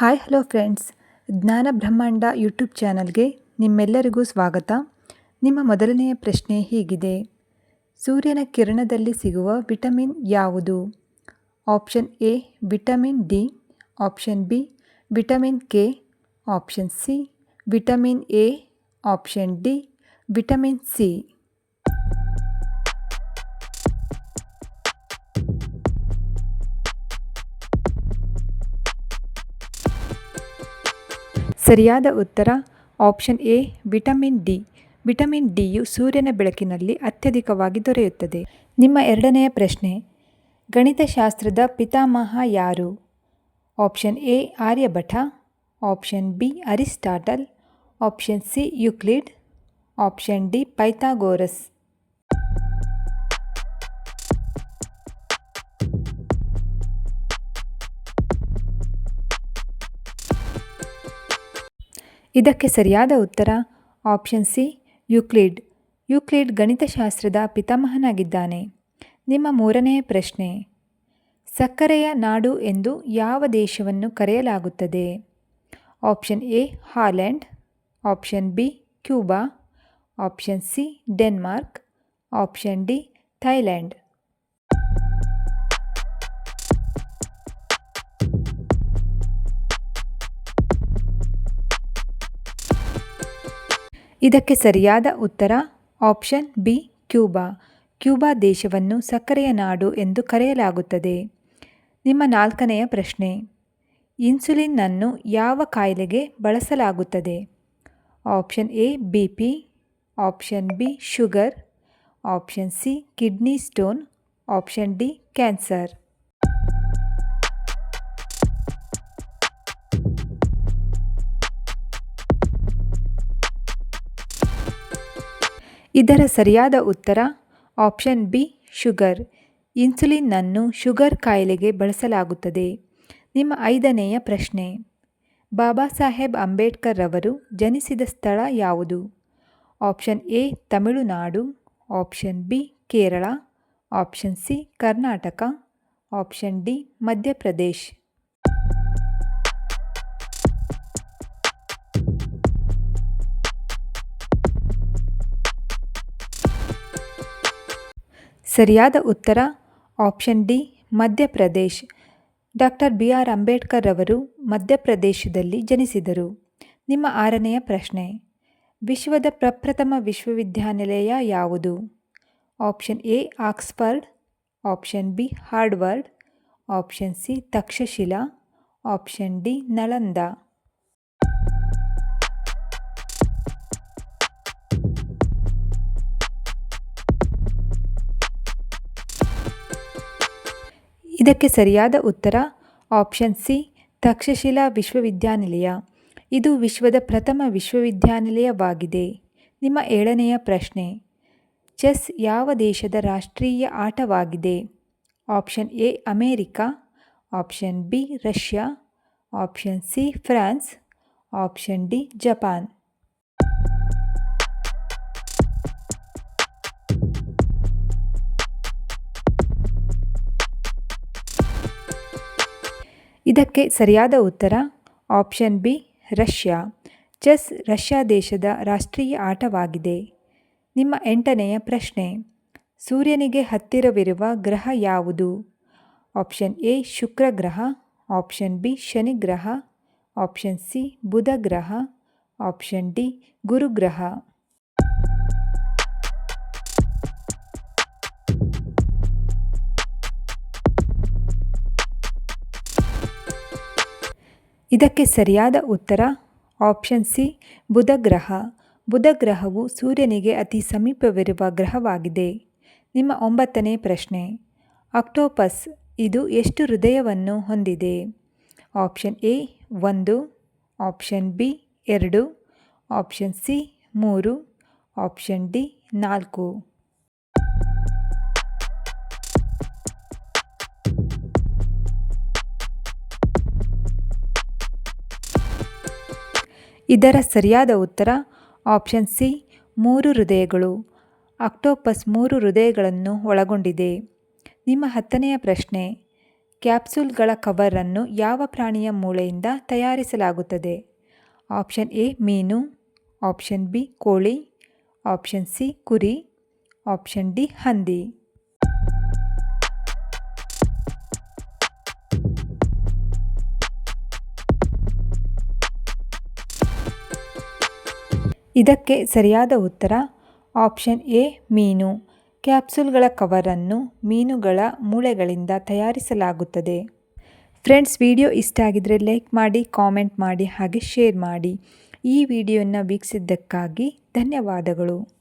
Hi, hello friends. ಜ್ಞಾನ ಬ್ರಹ್ಮಾಂಡ YouTube ಚಾನಲ್ಗೆ ನಿಮ್ಮೆಲ್ಲರಿಗೂ ಸ್ವಾಗತ. ನಿಮ್ಮ ಮೊದಲನೆಯ ಪ್ರಶ್ನೆ ಹೀಗಿದೆ. ಸೂರ್ಯನ ಕಿರಣದಲ್ಲಿ ಸಿಗುವ ವಿಟಮಿನ್ ಯಾವುದು? Option A, vitamin D, option B, vitamin K, option C, vitamin A, option D, vitamin C. ಸರಿಯಾದ ಉತ್ತರ, option A, vitamin D. Vitamin DU ಸೂರ್ಯನ ಬೆಳಕಿನಲ್ಲಿ ಅತ್ಯಧಿಕವಾಗಿ ದೊರೆಯುತ್ತದೆ. ನಿಮ್ಮ ಎರಡನೆಯ ಪ್ರಶ್ನೆ, ಗಣಿತಶಾಸ್ತ್ರದ ಪಿತಾಮಹ ಯಾರು? Option A, Aryabhata. Option B, Aristotle. Option C, Euclid. Option D, Pythagoras. ಇದಕ್ಕೆ ಸರಿಯಾದ ಉತ್ತರ ಆಪ್ಷನ್ ಸಿ, ಯುಕ್ಲಿಡ್. ಯುಕ್ಲಿಡ್ ಗಣಿತಶಾಸ್ತ್ರದ ಪಿತಾಮಹನಾಗಿದ್ದಾನೆ. ನಿಮ್ಮ ಮೂರನೆಯ ಪ್ರಶ್ನೆ. ಸಕ್ಕರೆಯ ನಾಡು ಎಂದು ಯಾವ ದೇಶವನ್ನು ಕರೆಯಲಾಗುತ್ತದೆ? Option A, Holland. Option B, Cuba. Option C, Denmark. Option D, Thailand. ಇದಕ್ಕೆ ಸರಿಯಾದ ಉತ್ತರ ಆಪ್ಷನ್ ಬಿ, ಕ್ಯೂಬಾ. ಕ್ಯೂಬಾ ದೇಶವನ್ನು ಸಕ್ಕರೆಯ ನಾಡು ಎಂದು ಕರೆಯಲಾಗುತ್ತದೆ. ನಿಮ್ಮ ನಾಲ್ಕನೆಯ ಪ್ರಶ್ನೆ. ಇನ್ಸುಲಿನ್ನನ್ನು ಯಾವ ಕಾಯಿಲೆಗೆ ಬಳಸಲಾಗುತ್ತದೆ? Option A B P option B, sugar. Option C, kidney stone. Option D, cancer. ಇದರ ಸರಿಯಾದ ಉತ್ತರ ಆಪ್ಷನ್ ಬಿ, ಶುಗರ್. ಇನ್ಸುಲಿನ್ನನ್ನು ಶುಗರ್ ಕಾಯಿಲೆಗೆ ಬಳಸಲಾಗುತ್ತದೆ. ನಿಮ್ಮ ಐದನೆಯ ಪ್ರಶ್ನೆ. ಬಾಬಾ ಸಾಹೇಬ್ ಅಂಬೇಡ್ಕರ್ ರವರು ಜನಿಸಿದ ಸ್ಥಳ ಯಾವುದು? Option A, Tamil Nadu. Option B, Kerala. Option C, Karnataka. Option D, Madhya Pradesh. ಸರಿಯಾದ ಉತ್ತರ option D, Madhya Pradesh. Doctor B. R. Ambedkar ಅವರು ಮಧ್ಯಪ್ರದೇಶದಲ್ಲಿ ಜನಿಸಿದರು. ನಿಮ್ಮ ಆರನೆಯ ಪ್ರಶ್ನೆ. ವಿಶ್ವದ ಪ್ರಪ್ರಥಮ ವಿಶ್ವವಿದ್ಯಾನಿಲಯ ಯಾವುದು? Option A, Oxford. Option B, Harvard. Option C, Takshashila. Option D, Nalanda. ಇದಕ್ಕೆ ಸರಿಯಾದ ಉತ್ತರ ಆಪ್ಷನ್ ಸಿ, ತಕ್ಷಶಿಲಾ ವಿಶ್ವವಿದ್ಯಾನಿಲಯ. ಇದು ವಿಶ್ವದ ಪ್ರಥಮ ವಿಶ್ವವಿದ್ಯಾನಿಲಯವಾಗಿದೆ. ನಿಮ್ಮ ಏಳನೆಯ ಪ್ರಶ್ನೆ, ಚೆಸ್ ಯಾವ ದೇಶದ ರಾಷ್ಟ್ರೀಯ ಆಟವಾಗಿದೆ? Option A, America. Option B, Russia. Option C, France. Option D, Japan. ಇದಕ್ಕೆ ಸರಿಯಾದ ಉತ್ತರ option B, Russia. Chess Russia ದೇಶದ ರಾಷ್ಟ್ರೀಯ ಆಟವಾಗಿದೆ. ನಿಮ್ಮ ಎಂಟನೆಯ ಪ್ರಶ್ನೆ, ಸೂರ್ಯನಿಗೆ ಹತ್ತಿರವಿರುವ ಗ್ರಹ ಯಾವುದು? ಆಪ್ಷನ್ ಎ, ಶುಕ್ರ ಗ್ರಹ. ಆಪ್ಷನ್ ಬಿ, ಶನಿ ಗ್ರಹ. ಆಪ್ಷನ್ ಸಿ, ಬುಧ ಗ್ರಹ. ಆಪ್ಷನ್ ಡಿ ಗುರುಗ್ರಹ ಇದಕ್ಕೆ ಸರಿಯಾದ ಉತ್ತರ ಆಪ್ಷನ್ ಸಿ ಬುಧ ಗ್ರಹ ಬುಧ ಗ್ರಹವು ಸೂರ್ಯನಿಗೆ ಅತಿ ಸಮೀಪವಿರುವ ಗ್ರಹವಾಗಿದೆ. ನಿಮ್ಮ ಒಂಬತ್ತನೇ ಪ್ರಶ್ನೆ. ಅಕ್ಟೋಪಸ್ ಇದು ಎಷ್ಟು ಹೃದಯವನ್ನು ಹೊಂದಿದೆ? ಆಪ್ಷನ್ ಎ, ಒಂದು. ಆಪ್ಷನ್ ಬಿ, ಎರಡು. ಆಪ್ಷನ್ ಸಿ, ಮೂರು. ಆಪ್ಷನ್ ಡಿ, ನಾಲ್ಕು. ಇದರ ಸರಿಯಾದ ಉತ್ತರ ಆಪ್ಷನ್ ಸಿ, ಮೂರು ಹೃದಯಗಳು. ಅಕ್ಟೋಪಸ್ ಮೂರು ಹೃದಯಗಳನ್ನು ಒಳಗೊಂಡಿದೆ. ನಿಮ್ಮ ಹತ್ತನೆಯ ಪ್ರಶ್ನೆ, ಕ್ಯಾಪ್ಸೂಲ್ಗಳ ಕವರನ್ನು ಯಾವ ಪ್ರಾಣಿಯ ಮೂಳೆಯಿಂದ ತಯಾರಿಸಲಾಗುತ್ತದೆ? ಆಪ್ಷನ್ ಎ, ಮೀನು. ಆಪ್ಷನ್ ಬಿ, ಕೋಳಿ. ಆಪ್ಷನ್ ಸಿ, ಕುರಿ. ಆಪ್ಷನ್ ಡಿ, ಹಂದಿ. ಇದಕ್ಕೆ ಸರಿಯಾದ ಉತ್ತರ ಆಪ್ಷನ್ ಎ, ಮೀನು. ಕ್ಯಾಪ್ಸೂಲ್ಗಳ ಕವರನ್ನು ಮೀನುಗಳ ಮೂಳೆಗಳಿಂದ ತಯಾರಿಸಲಾಗುತ್ತದೆ. ಫ್ರೆಂಡ್ಸ್, ವಿಡಿಯೋ ಇಷ್ಟ ಆಗಿದರೆ ಲೈಕ್ ಮಾಡಿ, ಕಾಮೆಂಟ್ ಮಾಡಿ, ಹಾಗೆ ಶೇರ್ ಮಾಡಿ. ಈ ವಿಡಿಯೋನ ವೀಕ್ಷಿಸಿದ್ದಕ್ಕಾಗಿ ಧನ್ಯವಾದಗಳು.